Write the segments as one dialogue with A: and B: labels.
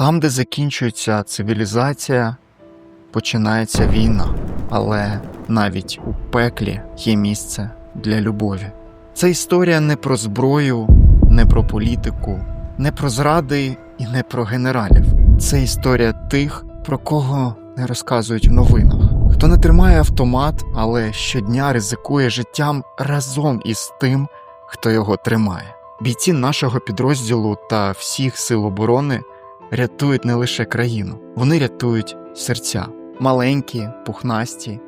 A: Там, де закінчується цивілізація, починається війна. Але навіть у пеклі є місце для любові. Це історія не про зброю, не про політику, не про зради і не про генералів. Це історія тих, про кого не розказують в новинах. Хто не тримає автомат, але щодня ризикує життям разом із тим, хто його тримає. Бійці нашого підрозділу та всіх сил оборони рятують не лише країну, вони рятують серця, маленькі, пухнасті,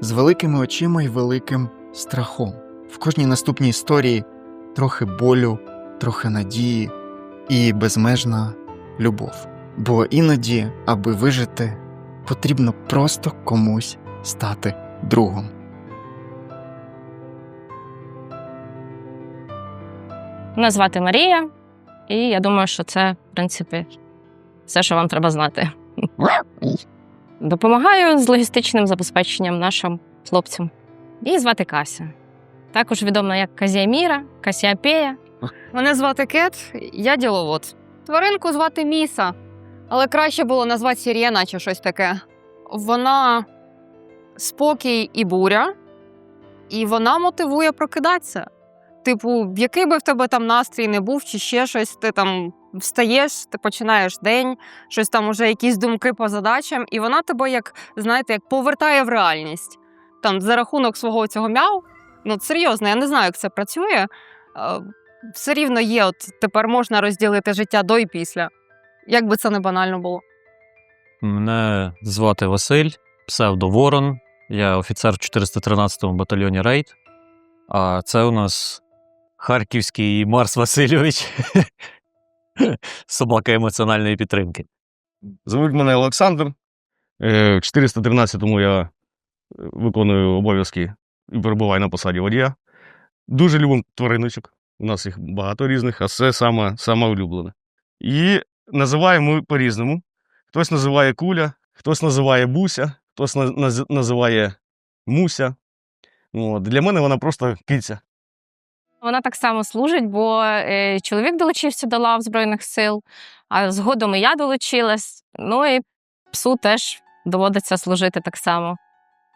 A: з великими очима і великим страхом. В кожній наступній історії трохи болю, трохи надії і безмежна любов. Бо іноді, аби вижити, потрібно просто комусь стати другом.
B: Мене звати Марія, і я думаю, що це, в принципі, все, що вам треба знати. Допомагаю з логістичним забезпеченням нашим хлопцям. Її звати Кася. Також відома як Казіаміра, Касіапея.
C: Мене звати Кет, я діловод. Тваринку звати Міса, але краще було назвати Сірєна чи щось таке. Вона спокій і буря, і вона мотивує прокидатися. Типу, який би в тебе там настрій не був, чи ще щось, ти там встаєш, ти починаєш день, щось там уже якісь думки по задачам, і вона тебе, як знаєте, як повертає в реальність. Там за рахунок свого цього мяу. Ну, серйозно, я не знаю, як це працює. Е, все рівно є, от тепер можна розділити життя до і після. Як би це не банально було.
D: Мене звати Василь, псевдо Ворон. Я офіцер в 413-му батальйоні Рейд. А це у нас харківський Марс Васильович, собака емоціональної підтримки.
E: Звуть мене Олександр. Е, В 413-му я е, виконую обов'язки і перебуваю на посаді водія. Дуже любимо твариночок. У нас їх багато різних, а це саме, саме улюблене. І називаємо по-різному. Хтось називає куля, хтось називає буся, хтось на- наз- називає муся. От. Для мене вона просто киця.
B: Вона так само служить, бо е, чоловік долучився до лав Збройних сил, а згодом і я долучилась. Ну і псу теж доводиться служити так само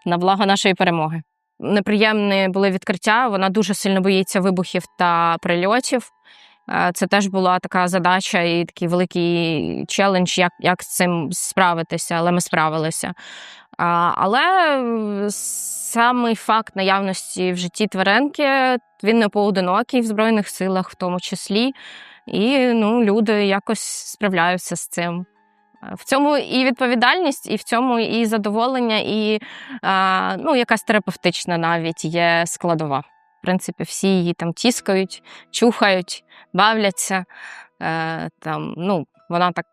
B: на благо нашої перемоги. Неприємні були відкриття. Вона дуже сильно боїться вибухів та прильотів. Е, Це теж була така задача і такий великий челендж, як, як з цим справитися, але ми справилися. Але самий факт наявності в житті тваринки він не поодинокий в Збройних силах, в тому числі. І ну, люди якось справляються з цим. Е, В цьому і відповідальність, і в цьому і задоволення, і ну, якась терапевтична навіть є складова. В принципі, всі її там тіскають, чухають, бавляться. Е, там, ну, вона так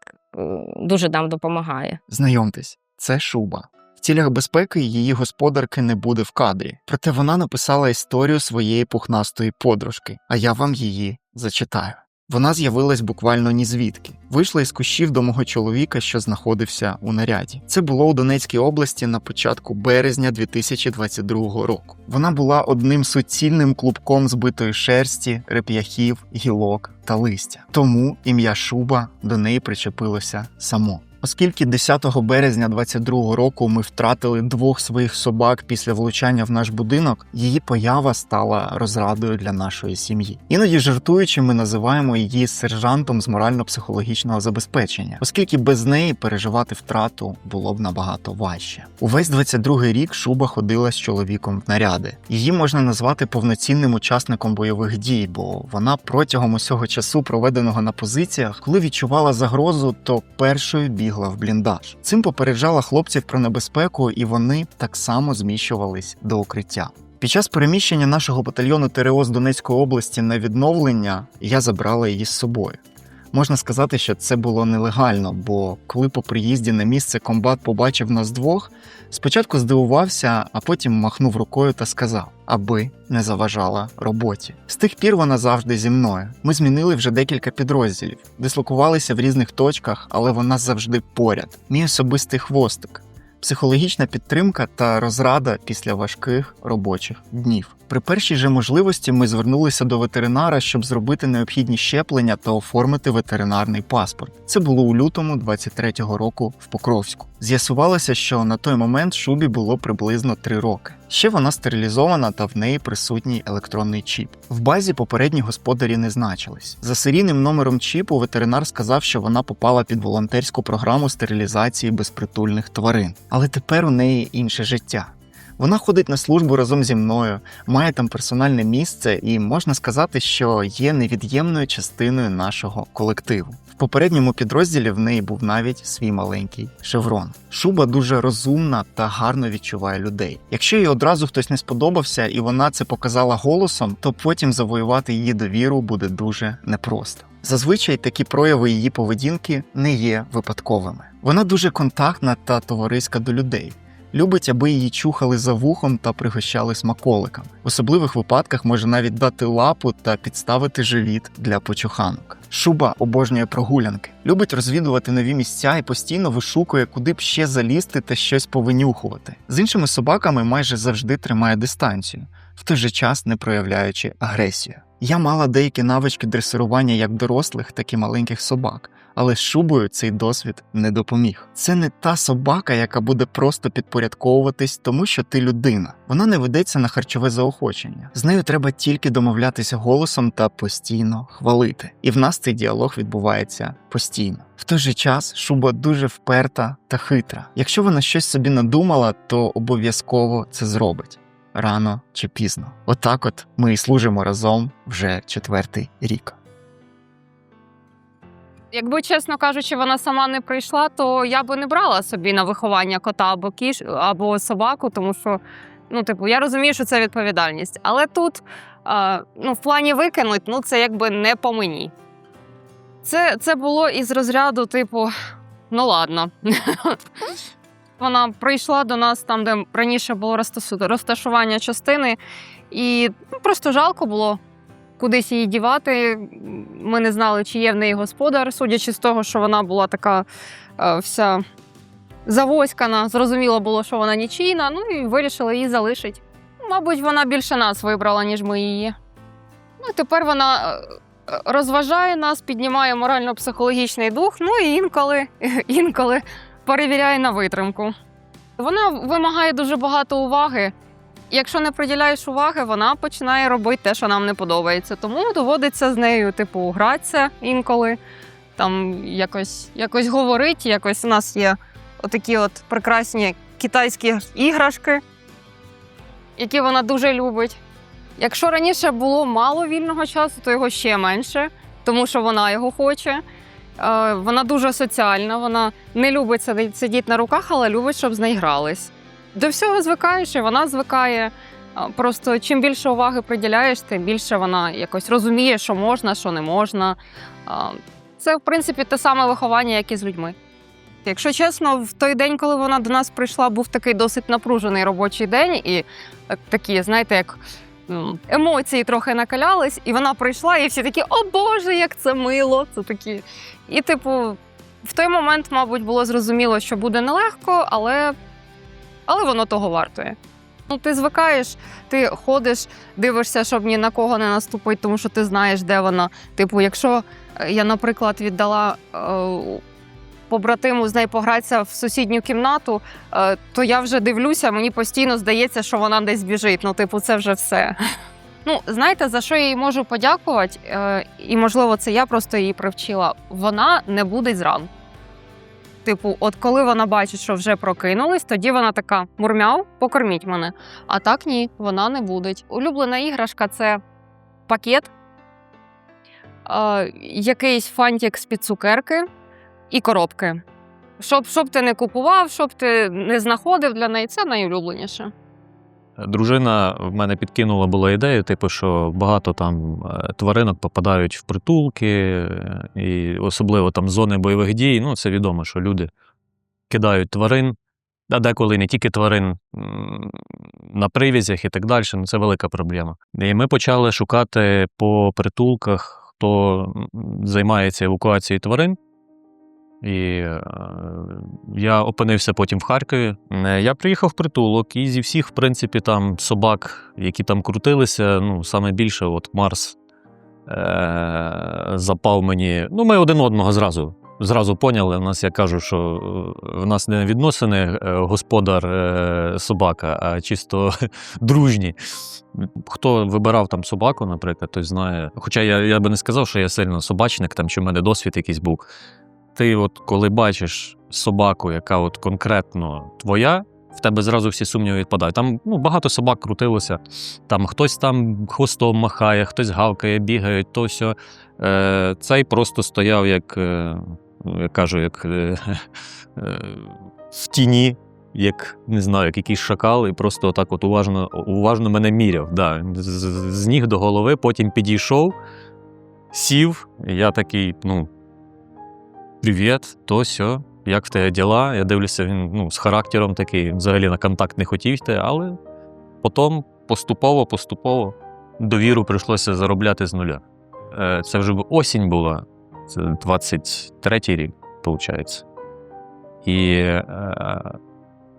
B: дуже нам допомагає.
A: Знайомтесь, це шуба. Цілях безпеки її господарки не буде в кадрі, проте вона написала історію своєї пухнастої подружки, а я вам її зачитаю. Вона з'явилась буквально ні звідки. Вийшла із кущів до мого чоловіка, що знаходився у наряді. Це було у Донецькій області на початку березня 2022 року. Вона була одним суцільним клубком збитої шерсті, реп'яхів, гілок та листя. Тому ім'я Шуба до неї причепилося само. Оскільки 10 березня 22 року ми втратили двох своїх собак після влучання в наш будинок, її поява стала розрадою для нашої сім'ї. Іноді жартуючи, ми називаємо її сержантом з морально-психологічного забезпечення, оскільки без неї переживати втрату було б набагато важче. Увесь 22 рік Шуба ходила з чоловіком в наряди. Її можна назвати повноцінним учасником бойових дій, бо вона протягом усього часу, проведеного на позиціях, коли відчувала загрозу, то першою бігла в бліндаж. Цим попереджала хлопців про небезпеку, і вони так само зміщувались до укриття. Під час переміщення нашого батальйону ТРО з Донецької області на відновлення я забрала її з собою. Можна сказати, що це було нелегально, бо коли по приїзді на місце комбат побачив нас двох, спочатку здивувався, а потім махнув рукою та сказав, аби не заважала роботі. З тих пір вона завжди зі мною. Ми змінили вже декілька підрозділів, дислокувалися в різних точках, але вона завжди поряд. Мій особистий хвостик. Психологічна підтримка та розрада після важких робочих днів. При першій же можливості ми звернулися до ветеринара, щоб зробити необхідні щеплення та оформити ветеринарний паспорт. Це було у лютому 23-го року в Покровську. З'ясувалося, що на той момент шубі було приблизно 3 роки. Ще вона стерилізована та в неї присутній електронний чіп. В базі попередні господарі не значились. За серійним номером чіпу ветеринар сказав, що вона попала під волонтерську програму стерилізації безпритульних тварин. Але тепер у неї інше життя. Вона ходить на службу разом зі мною, має там персональне місце і можна сказати, що є невід'ємною частиною нашого колективу. Попередньому підрозділі в неї був навіть свій маленький шеврон. Шуба дуже розумна та гарно відчуває людей. Якщо їй одразу хтось не сподобався і вона це показала голосом, то потім завоювати її довіру буде дуже непросто. Зазвичай такі прояви її поведінки не є випадковими. Вона дуже контактна та товариська до людей. Любить, аби її чухали за вухом та пригощали смаколиками. В особливих випадках може навіть дати лапу та підставити живіт для почуханок. Шуба обожнює прогулянки, любить розвідувати нові місця і постійно вишукує, куди б ще залізти та щось повинюхувати. З іншими собаками майже завжди тримає дистанцію, в той же час не проявляючи агресію. Я мала деякі навички дресирування як дорослих, так і маленьких собак, але з шубою цей досвід не допоміг. Це не та собака, яка буде просто підпорядковуватись, тому що ти людина. Вона не ведеться на харчове заохочення. З нею треба тільки домовлятися голосом та постійно хвалити. І в нас цей діалог відбувається постійно. В той же час шуба дуже вперта та хитра. Якщо вона щось собі надумала, то обов'язково це зробить. Рано чи пізно. Отак от ми і служимо разом вже четвертий рік.
C: Якби, чесно кажучи, вона сама не прийшла, то я би не брала собі на виховання кота або кіш або собаку, тому що ну, типу, я розумію, що це відповідальність. Але тут а, ну, в плані викинуть, ну це якби не по мені. Це, це було із розряду, типу, ну ладно. Вона прийшла до нас там, де раніше було розташування частини, і ну, просто жалко було кудись її дівати. Ми не знали, чи є в неї господар, судячи з того, що вона була така е, вся завоськана. Зрозуміло було, що вона нічийна, ну і вирішили її залишити. Мабуть, вона більше нас вибрала, ніж ми її. Ну тепер вона е, е, розважає нас, піднімає морально-психологічний дух, ну і інколи, інколи перевіряє на витримку. Вона вимагає дуже багато уваги. Якщо не приділяєш уваги, вона починає робити те, що нам не подобається. Тому доводиться з нею, типу, гратися інколи, там якось, якось говорити. Якось у нас є отакі от прекрасні китайські іграшки, які вона дуже любить. Якщо раніше було мало вільного часу, то його ще менше, тому що вона його хоче. Е, Вона дуже соціальна, вона не любить сидіти на руках, але любить, щоб з нею грались. До всього звикаєш, і вона звикає. Просто чим більше уваги приділяєш, тим більше вона якось розуміє, що можна, що не можна. Це, в принципі, те саме виховання, як і з людьми. Якщо чесно, в той день, коли вона до нас прийшла, був такий досить напружений робочий день, і е, такі, знаєте, як емоції трохи накалялись, і вона прийшла, і всі такі: О Боже, як це мило! Це такі. І, типу, в той момент, мабуть, було зрозуміло, що буде нелегко, але але воно того вартує. Ну, ти звикаєш, ти ходиш, дивишся, щоб ні на кого не наступити, тому що ти знаєш, де вона. Типу, якщо е, я, наприклад, віддала е, побратиму з нею погратися в сусідню кімнату, е, то я вже дивлюся, мені постійно здається, що вона десь біжить. Ну, типу, це вже все. Ну, знаєте, за що я їй можу подякувати, і можливо, це я просто її привчила. Вона не буде зранку. Типу, от коли вона бачить, що вже прокинулись, тоді вона така мурмяв, покорміть мене. А так ні, вона не буде. Улюблена іграшка це пакет, е, якийсь фантик з-під цукерки і коробки. Щоб, щоб ти не купував, щоб ти не знаходив для неї, це найулюбленіше.
D: Дружина в мене підкинула була ідею, типу, що багато там е, тваринок попадають в притулки, е, і особливо там зони бойових дій. Ну, це відомо, що люди кидають тварин, а деколи не тільки тварин на привізях і так далі. Ну, це велика проблема. І ми почали шукати по притулках, хто займається евакуацією тварин. І е, я опинився потім в Харкові. Е, Я приїхав в притулок, і зі всіх, в принципі, там собак, які там крутилися, ну, саме більше, от Марс е- запав мені. Ну, ми один одного зразу. Зразу поняли. У нас я кажу, що е, в нас не відносини господар собака, а чисто дружні. Хто вибирав там собаку, наприклад, той знає. Хоча я, я би не сказав, що я сильно собачник, там, чи в мене досвід якийсь був. Ти, от коли бачиш собаку, яка от конкретно твоя, в тебе зразу всі сумніви відпадають. Там ну, багато собак крутилося. Там хтось там хвостом махає, хтось гавкає, бігає, то сьо. Е, цей просто стояв як, е, ну, я кажу, як е, е, в тіні, як не знаю, як якийсь шакал, і просто отак от уважно, уважно мене міряв. Да. З, з- з ніг до голови, потім підійшов, сів, і я такий, ну. Привіт, то сьо. Як в тебе діла? Я дивлюся, він ну, з характером такий, взагалі на контакт не хотів йти, але потім поступово, поступово довіру прийшлося заробляти з нуля. Е, Це вже осінь була, це 23-й рік, виходить. І, е,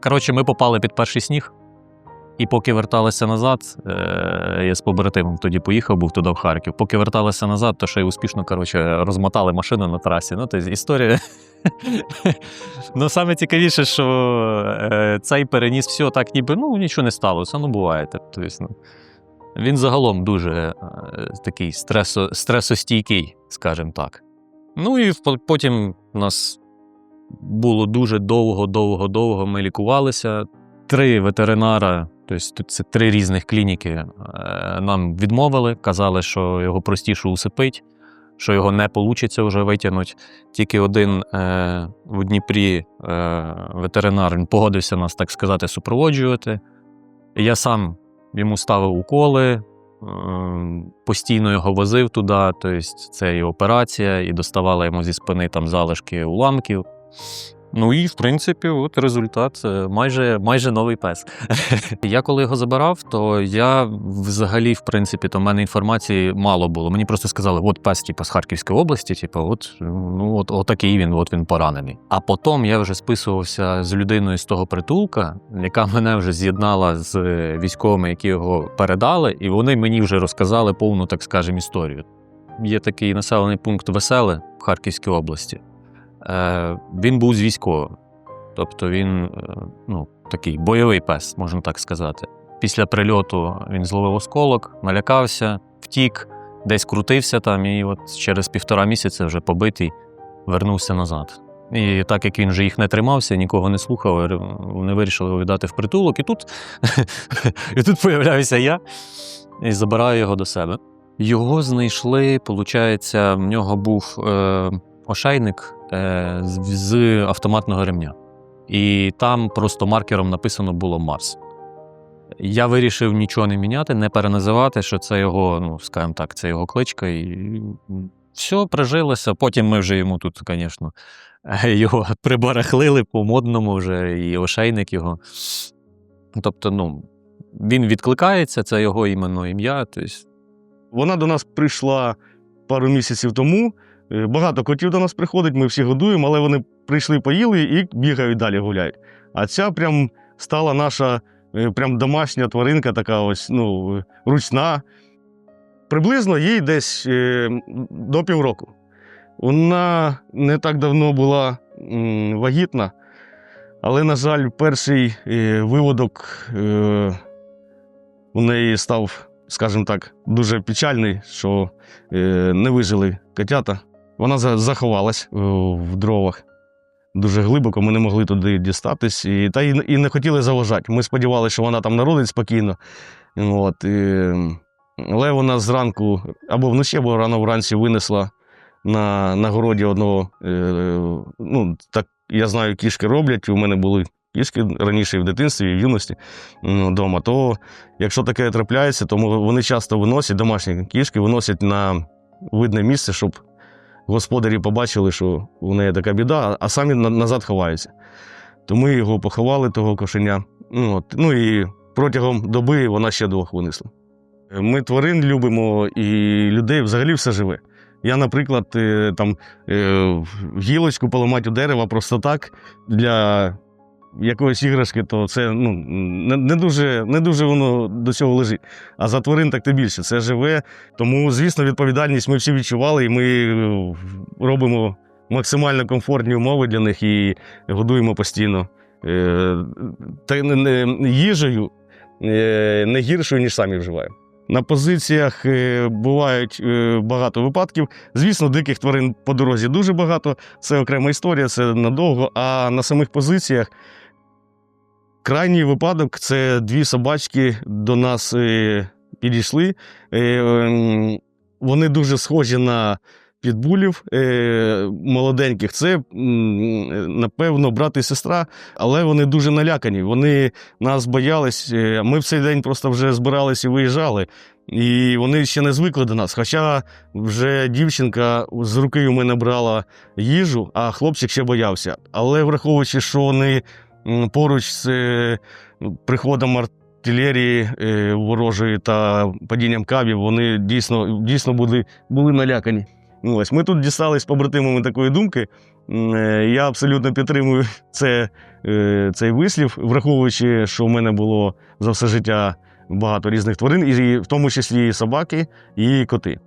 D: коротше, ми попали під перший сніг. І поки верталися назад, е, я з побратимом тоді поїхав, був туди в Харків. Поки верталися назад, то ще й успішно коротше, розмотали машину на трасі. Ну, тобто історія. ну, саме цікавіше, що е, цей переніс все так, ніби ну, нічого не сталося, ну буває. Тобто, ну, він загалом дуже е, такий стресо, стресостійкий, скажімо так. Ну і потім у нас було дуже довго, довго, довго. Ми лікувалися. Три ветеринара, тобто це три різних клініки, е, нам відмовили, казали, що його простіше усипить, що його не вийде вже витягнути. Тільки один е, в Дніпрі е, ветеринар він погодився нас, так сказати, супроводжувати. Я сам йому ставив уколи, е, постійно його возив туди. Тобто це і операція, і доставала йому зі спини там залишки уламків. Ну і в принципі, от результат е, майже, майже новий пес. я коли його забирав, то я взагалі, в принципі, то в мене інформації мало було. Мені просто сказали, от пес, типу, з Харківської області, типу, от, ну, от, отакий він, от він поранений. А потім я вже списувався з людиною з того притулка, яка мене вже з'єднала з е, військовими, які його передали, і вони мені вже розказали повну, так скажемо, історію. Є такий населений пункт Веселе в Харківській області. Е, він був з військовим. Тобто він е, ну, такий бойовий пес, можна так сказати. Після прильоту він зловив осколок, налякався, втік, десь крутився там, і от через півтора місяця вже побитий вернувся назад. І так як він вже їх не тримався, нікого не слухав, е, вони вирішили його віддати в притулок. І тут, і тут появляюся я і забираю його до себе. Його знайшли, виходить, в нього був е, ошейник з автоматного ремня. І там просто маркером написано було Марс. Я вирішив нічого не міняти, не переназивати, що це його, ну, скажімо так, це його кличка. І все прижилося. Потім ми вже йому тут, звісно, його прибарахлили по-модному вже, і ошейник його. Тобто, ну, він відкликається, це його іменно ім'я. Тобто,
E: Вона до нас прийшла пару місяців тому. Е, Багато котів до нас приходить, ми всі годуємо, але вони прийшли, поїли і бігають далі гуляють. А ця прям стала наша е, прям домашня тваринка, така ось ну, ручна. Приблизно їй десь е, до півроку. Вона не так давно була вагітна, але, на жаль, перший виводок у неї став, скажімо так, дуже печальний, що не вижили котята. Вона заховалась е, в дровах дуже глибоко, ми не могли туди дістатись, і, та і не хотіли заважати. Ми сподівалися, що вона там народить спокійно. От, і, але вона зранку або вночі, або рано вранці винесла на, на городі одного. Е, ну, так я знаю, кішки роблять. У мене були кішки раніше і в дитинстві, і в юності вдома. То якщо таке трапляється, то вони часто виносять, домашні кішки виносять на видне місце, щоб господарі побачили, що у неї така біда, а самі назад ховаються. То ми його поховали, того кошеня. Ну, от. ну і протягом доби вона ще двох винесла. Ми тварин любимо і людей взагалі все живе. Я, наприклад, е, там е, гілочку поламати у дерева просто так для якоїсь іграшки, то це ну, не, не, дуже, не дуже воно до цього лежить. А за тварин так тим більше. Це живе. Тому, звісно, відповідальність ми всі відчували, і ми е, робимо максимально комфортні умови для них і годуємо постійно. Е, Та не, їжею е, не гіршою, ніж самі вживаємо. На позиціях бувають багато випадків. Звісно, диких тварин по дорозі дуже багато. Це окрема історія, це надовго. А на самих позиціях крайній випадок це дві собачки до нас е, підійшли. Е, ем, Вони дуже схожі на підбулів е, молоденьких. Це, напевно, брат і сестра, але вони дуже налякані. Вони нас боялись. Ми в цей день просто вже збирались і виїжджали. І вони ще не звикли до нас. Хоча вже дівчинка з руки у мене брала їжу, а хлопчик ще боявся. Але враховуючи, що вони поруч з е, приходом артилерії е, ворожої та падінням кабів, вони дійсно, дійсно були, були налякані. Ну, ось ми тут дістались з побратимами такої думки. Е, Я абсолютно підтримую це, цей вислів, враховуючи, що в мене було за все життя багато різних тварин, і в тому числі і собаки, і коти.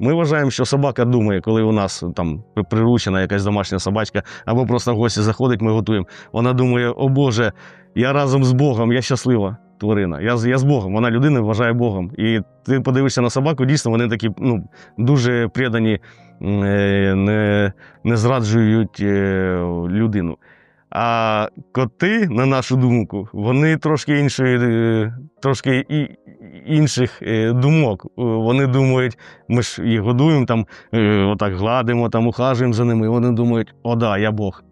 E: Ми вважаємо, що собака думає, коли у нас там приручена якась домашня собачка, або просто в гості заходить, ми готуємо. Вона думає: о Боже, я разом з Богом, я щаслива тварина. Я, я з Богом, вона людина вважає Богом. І ти подивишся на собаку, дійсно, вони такі ну, дуже предані, е, не, не зраджують е, людину. А коти, на нашу думку, вони трошки іншої, е, трошки і, інших е, думок. Вони думають, ми ж їх годуємо, там, е, отак гладимо, там, ухажуємо за ними. Вони думають, о, да, я Бог.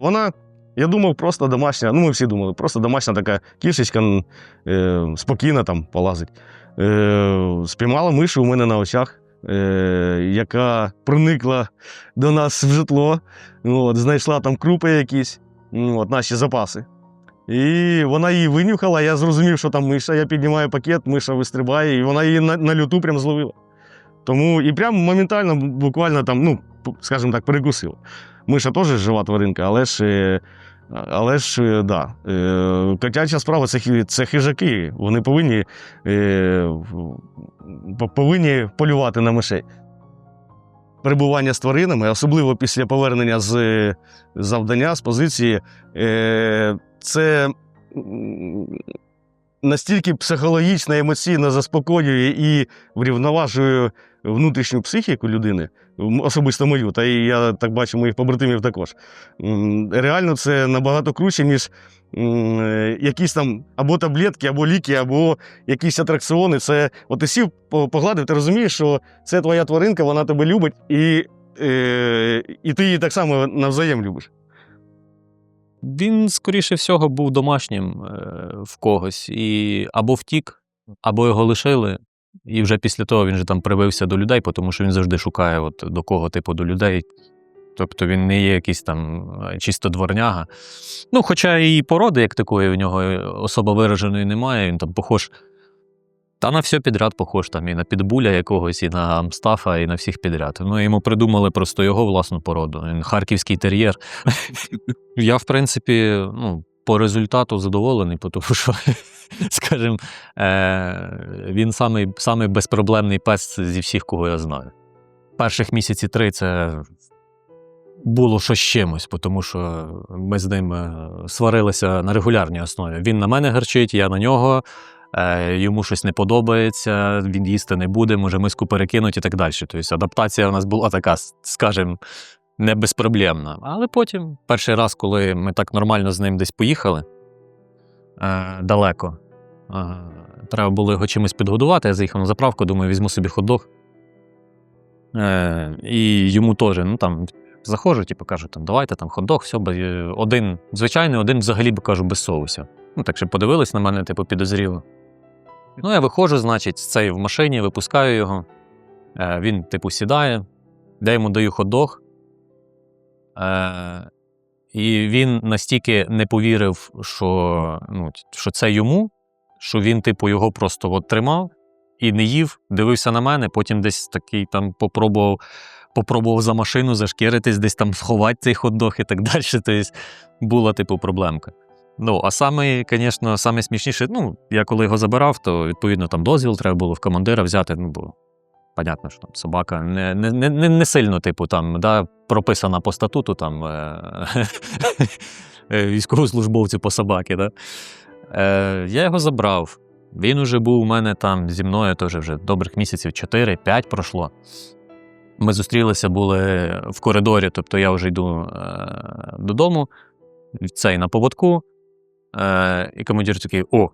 E: Вона, я думав, просто домашня, ну ми всі думали, просто домашня така кішечка е, спокійно там полазить. Е, спіймала мишу у мене на очах, яка проникла до нас в житло, от, знайшла там крупи якісь, от, наші запаси. І вона її винюхала, я зрозумів, що там миша. Я піднімаю пакет, миша вистрибає, і вона її на, на люту прям зловила. Тому і прям моментально, буквально там, ну, скажімо так, перекусила. Миша теж жива тваринка, але ж, е, але ж е, да. Е, Котяча справа це, це хижаки. Вони повинні, повинні полювати на мишей. Перебування з тваринами, особливо після повернення з завдання, з позиції, е, це настільки психологічно, емоційно заспокоює і врівноважує внутрішню психіку людини, особисто мою, та і я так бачу моїх побратимів також. Реально, це набагато круче, ніж якісь там або таблетки, або ліки, або якісь атракціони. Це от ти сів, погладив, ти розумієш, що це твоя тваринка, вона тебе любить, і, е, і ти її так само навзаєм любиш.
D: Він, скоріше всього, був домашнім е, в когось і або втік, або його лишили. І вже після того він же там привився до людей, тому що він завжди шукає, от, до кого типу до людей. Тобто він не є якийсь там е, чисто дворняга. Ну, хоча і породи, як такої, в нього е, особо вираженої немає, він там похож. Та на все підряд похож, там і на підбуля якогось, і на Амстафа, і на всіх підряд. Ну, йому придумали просто його власну породу. Він харківський тер'єр. Я, в принципі, ну, по результату задоволений, тому що, скажімо, е- він самий, самий безпроблемний пес зі всіх, кого я знаю. Перших місяці три це було щось з чимось, тому що ми з ним е, сварилися на регулярній основі. Він на мене гарчить, я на нього. е, Йому щось не подобається, він їсти не буде, може миску перекинуть і так далі. Тобто адаптація у нас була така, скажімо, не безпроблемна. Але потім, перший раз, коли ми так нормально з ним десь поїхали е, далеко, треба було його чимось підгодувати. Я заїхав на заправку, думаю, візьму собі хот-дог. Е, і йому теж, ну там. Заходжу, типу, кажу, там, давайте там хот-дог, все, один звичайний, один взагалі б кажу без соусу. Ну, так що подивились на мене, типу, підозріло. Ну, я виходжу, значить, з цей в машині, випускаю його. Е, він, типу, сідає, я йому даю хот-дог. Е, і він настільки не повірив, що, ну, що це йому, що він, типу, його просто от тримав і не їв, дивився на мене, потім десь такий там попробував попробував за машину зашкіритись, десь там сховати цей хот-дог і так далі. Тобто була, типу, проблемка. Ну, а саме, звісно, саме смішніше, ну, я коли його забирав, то відповідно там дозвіл треба було в командира взяти. Ну, бо понятно, що там собака не, не, не, не- сильно, типу, там, да, прописана по статуту там е- е, військовослужбовцю по собаки. Да? Е, я його забрав. Він уже був у мене там зі мною теж вже добрих місяців 4-5 пройшло. Ми зустрілися були в коридорі, тобто я вже йду е, додому, цей на поводку. Е, і командир такий: о,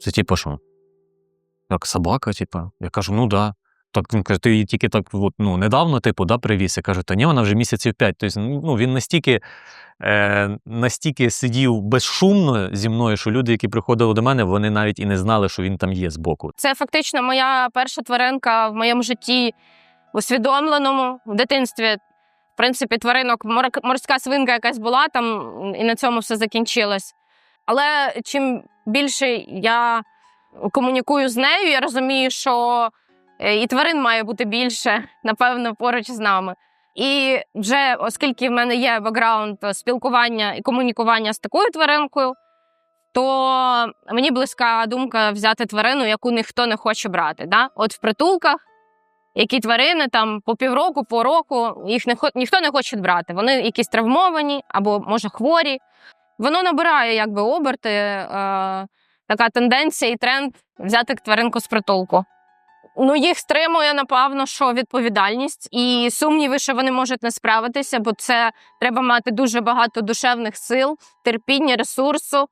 D: це типу що? Як собака, типу. Я кажу, ну да. Так він каже, ти її тільки так от, ну, недавно, типу, да, привіз. Я кажу, та ні, вона вже місяців п'ять. Тобто, ну, він настільки, е, настільки сидів безшумно зі мною, що люди, які приходили до мене, вони навіть і не знали, що він там є збоку.
B: Це фактично моя перша тваринка в моєму житті усвідомленому в дитинстві. В принципі, тваринок мор- морська свинка якась була там, і на цьому все закінчилось. Але чим більше я комунікую з нею, я розумію, що е, і тварин має бути більше, напевно, поруч з нами. І вже оскільки в мене є бекграунд спілкування і комунікування з такою тваринкою, то мені близька думка взяти тварину, яку ніхто не хоче брати. Да? От в притулках, які тварини там по півроку, по року, їх не ніхто не хоче брати. Вони якісь травмовані або, може, хворі. Воно набирає якби оберти, е, така тенденція і тренд взяти тваринку з притулку. Ну, їх стримує, напевно, що відповідальність і сумніви, що вони можуть не справитися, бо це треба мати дуже багато душевних сил, терпіння, ресурсу.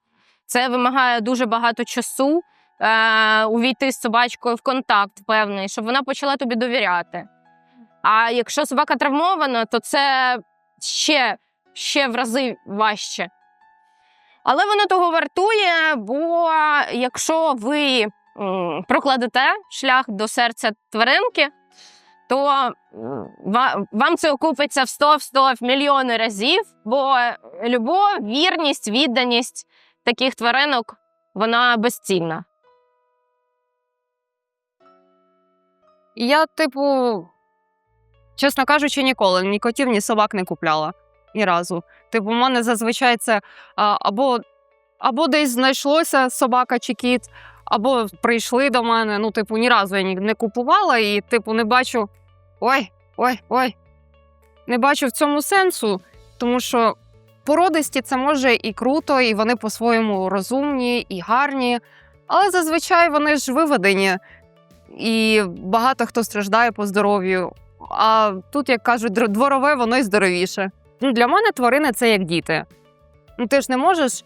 B: Це вимагає дуже багато часу е, увійти з собачкою в контакт певний, щоб вона почала тобі довіряти. А якщо собака травмована, то це ще, ще в рази важче. Але воно того вартує, бо якщо ви прокладете шлях до серця тваринки, то вам це окупиться в 100, в 100, в мільйони разів, бо любов, вірність, відданість таких тваринок вона безцінна.
C: Я, типу, чесно кажучи, ніколи ні котів, ні собак не купляла. Ні разу. Типу, у мене зазвичай це а, або, або десь знайшлося собака чи кіт, або прийшли до мене. Ну, типу, ні разу я ні- не купувала і, типу, не бачу. Ой, ой, ой. Не бачу в цьому сенсу, тому що породисті це може і круто, і вони по-своєму розумні і гарні. Але зазвичай вони ж виведені і багато хто страждає по здоров'ю. А тут, як кажуть, дворове, воно й здоровіше. Ну, для мене тварини це як діти. Ну, ти ж не можеш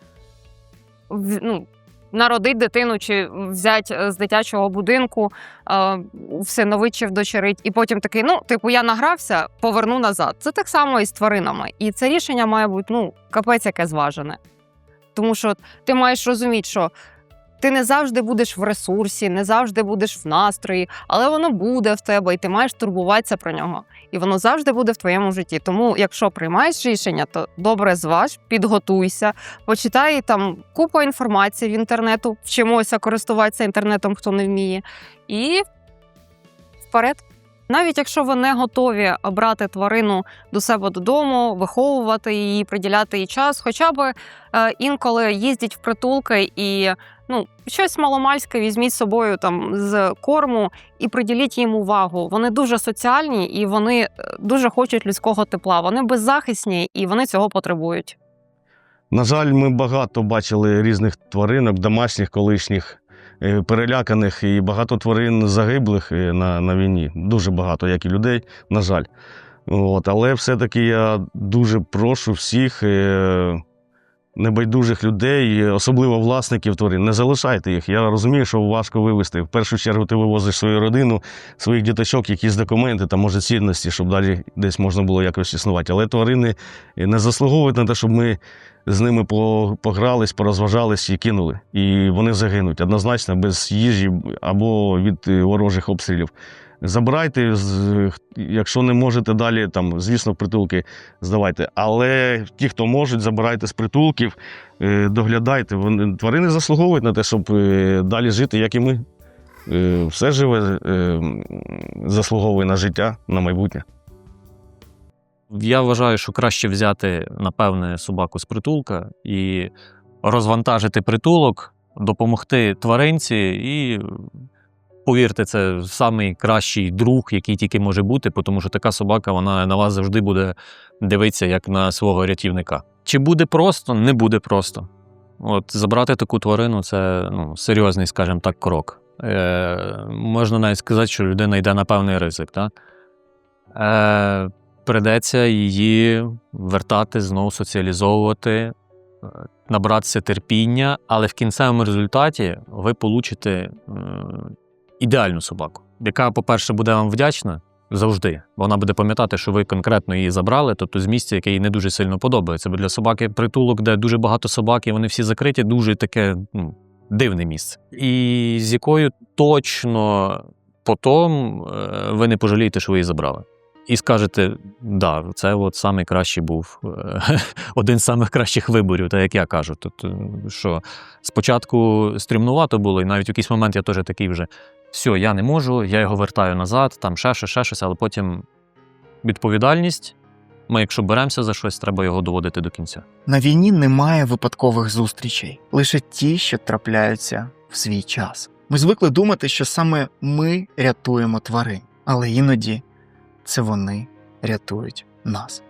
C: ну, народити дитину чи взяти з дитячого будинку, а, всиновить вдочерить, і потім такий, ну, типу, я награвся, поверну назад. Це так само і з тваринами. І це рішення має бути ну, капець яке зважене. Тому що ти маєш розуміти, що ти не завжди будеш в ресурсі, не завжди будеш в настрої, але воно буде в тебе, і ти маєш турбуватися про нього. І воно завжди буде в твоєму житті. Тому, якщо приймаєш рішення, то добре зваж, підготуйся, почитай там купу інформації в інтернету, вчимося користуватися інтернетом, хто не вміє, і вперед. Навіть якщо ви не готові брати тварину до себе додому, виховувати її, приділяти їй час, хоча б е, інколи їздять в притулки і ну, щось маломальське візьміть з собою там з корму і приділіть їм увагу. Вони дуже соціальні і вони е, дуже хочуть людського тепла. Вони беззахисні і вони цього потребують.
E: На жаль, ми багато бачили різних тваринок, домашніх, колишніх, е, переляканих і багато тварин загиблих е, на, на війні. Дуже багато, як і людей, на жаль. От, але все-таки я дуже прошу всіх небайдужих людей, особливо власників тварин, не залишайте їх. Я розумію, що важко вивезти. В першу чергу ти вивозиш свою родину, своїх діточок, якісь документи та може цінності, щоб далі десь можна було якось існувати. Але тварини не заслуговують на те, щоб ми з ними погрались, порозважались і кинули. І вони загинуть однозначно без їжі або від е, ворожих обстрілів. Забирайте, якщо не можете далі, там, звісно, притулки здавайте. Але ті, хто можуть, забирайте з притулків, е, доглядайте. Тварини заслуговують на те, щоб е, далі жити, як і ми. Е, Все живе заслуговує на життя, на майбутнє.
D: Я вважаю, що краще взяти, напевне, собаку з притулка і розвантажити притулок, допомогти тваринці, і повірте, це самий кращий друг, який тільки може бути, тому що така собака вона на вас завжди буде дивитися як на свого рятівника. Чи буде просто? Не буде просто. От забрати таку тварину це ну, серйозний, скажімо так, крок. Е, можна навіть сказати, що людина йде на певний ризик. Так? Е, придеться її вертати, знову соціалізовувати, е, набратися терпіння, але в кінцевому результаті ви получите е, ідеальну собаку, яка, по-перше, буде вам вдячна завжди, вона буде пам'ятати, що ви конкретно її забрали, тобто з місця, яке їй не дуже сильно подобається. Бо для собаки притулок, де дуже багато собак, і вони всі закриті, дуже таке ну, дивне місце. І з якою точно потім е, ви не пожалієте, що ви її забрали. І скажете, да, це от найкращий був е, один з самих кращих виборів, так як я кажу. Тобто, що спочатку стрімнувато було, і навіть в якийсь момент я теж такий вже все, я не можу, я його вертаю назад, там ще щось, ще щось, але потім відповідальність. Ми, якщо беремося за щось, треба його доводити до кінця.
A: На війні немає випадкових зустрічей, лише ті, що трапляються в свій час. Ми звикли думати, що саме ми рятуємо тварин, але іноді це вони рятують нас.